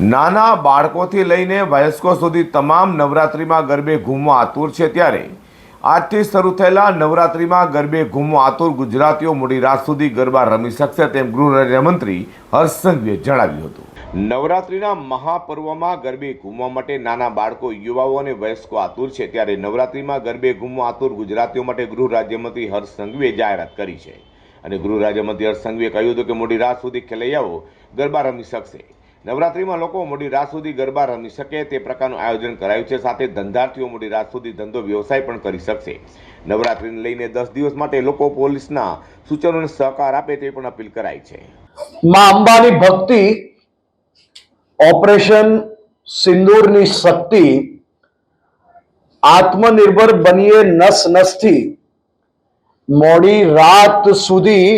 નાના બાળકોથી લઈને વયસ્કો સુધી તમામ નવરાત્રિમાં ગરબે ઘૂમવા આતુર છે ત્યારે. આજથી શરૂ થયેલા નવરાત્રિમાં ગરબે ઘૂમવા આતુર ગુજરાતીઓ મોડી રાત સુધી ગરબા રમી શકશે તેમ ગૃહ રાજ્યમંત્રી હર્ષ સંઘવીએ જણાવ્યું હતું. નવરાત્રિના મહાપર્વમાં ગરબે ઘૂમવા માટે નાના બાળકો, યુવાઓ અને વયસ્કો આતુર છે ત્યારે નવરાત્રિમાં ગરબે ઘૂમવા આતુર ગુજરાતીઓ માટે ગૃહ રાજ્યમંત્રી હર્ષ સંઘવીએ જાહેરાત કરી છે. અને ગૃહ રાજ્યમંત્રી હર્ષ સંઘવીએ કહ્યું હતું કે મોડી રાત સુધી ખેલૈયાઓ ગરબા રમી શકશે. નવરાત્રિમાં લોકો મોડી રાત સુધી ગરબા રમી શકે તે પ્રકારનું આયોજન કરાયું છે. સાથે ધંધાર્થીઓ મોડી રાત સુધી ધંધો વ્યવસાય પણ કરી શકશે. નવરાત્રિને લઈને દસ દિવસ માટે લોકો પોલીસના સૂચનોને સહકાર આપે તે પણ અપીલ કરાઈ છે. માં અંબાની ભક્તિ, ઓપરેશન સિંદૂરની શક્તિ, આત્મનિર્ભર બનીએ નસ નસથી, મોડી રાત સુધી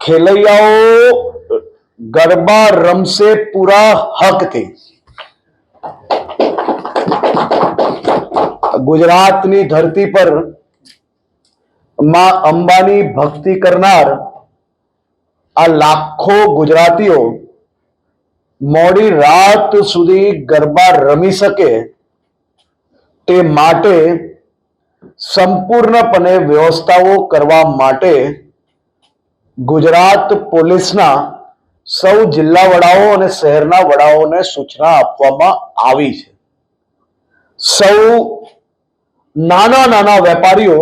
ખેલૈયાઓ ગરબા રમશે પૂરા હકથી ગુજરાતની ધરતી પરમાં અંબાની ભક્તિ કરનાર આ લાખો ગુજરાતીઓ મોડી રાત સુધી ગરબા રમી શકે તે માટે સંપૂર્ણપણે વ્યવસ્થાઓ કરવા માટે ગુજરાત પોલીસના સૌ જિલ્લા વડાઓ અને શહેરના વડાઓને સૂચના આપવામાં આવી છે. સૌ નાના નાના વેપારીઓ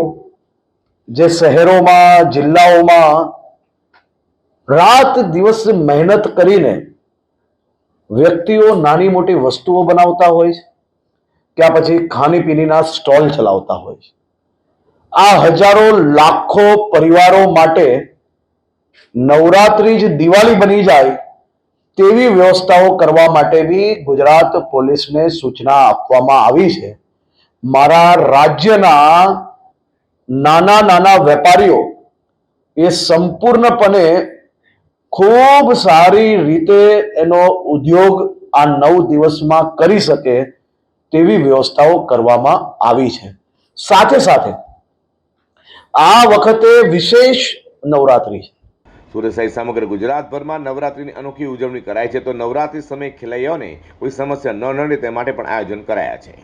જે શહેરોમાં, જિલ્લાઓમાં રાત દિવસ મહેનત કરીને વ્યક્તિઓ નાની મોટી વસ્તુઓ બનાવતા હોય છે કે પછી ખાણીપીણીના સ્ટોલ ચલાવતા હોય છે. આ હજારો લાખો પરિવારો માટે નવરાત્રી જ દિવાળી બની જાય તેવી વ્યવસ્થાઓ કરવા માટે બી ગુજરાત પોલીસને સૂચના આપવામાં આવી છે. મારા રાજ્યના નાના નાના વેપારીઓ એ સંપૂર્ણપણે ખૂબ સારી રીતે એનો ઉદ્યોગ આ નવ દિવસમાં કરી શકે તેવી વ્યવસ્થાઓ કરવામાં આવી છે. સાથે સાથે આ વખતે વિશેષ નવરાત્રી છે. સુરત સહિત સમગ્ર ગુજરાતભરમાં નવરાત્રિની અનોખી ઉજવણી કરાય છે. તો નવરાત્રિ સમયે ખેલૈયાઓને કોઈ સમસ્યા ન નડે તે માટે પણ આયોજન કરાયા છે.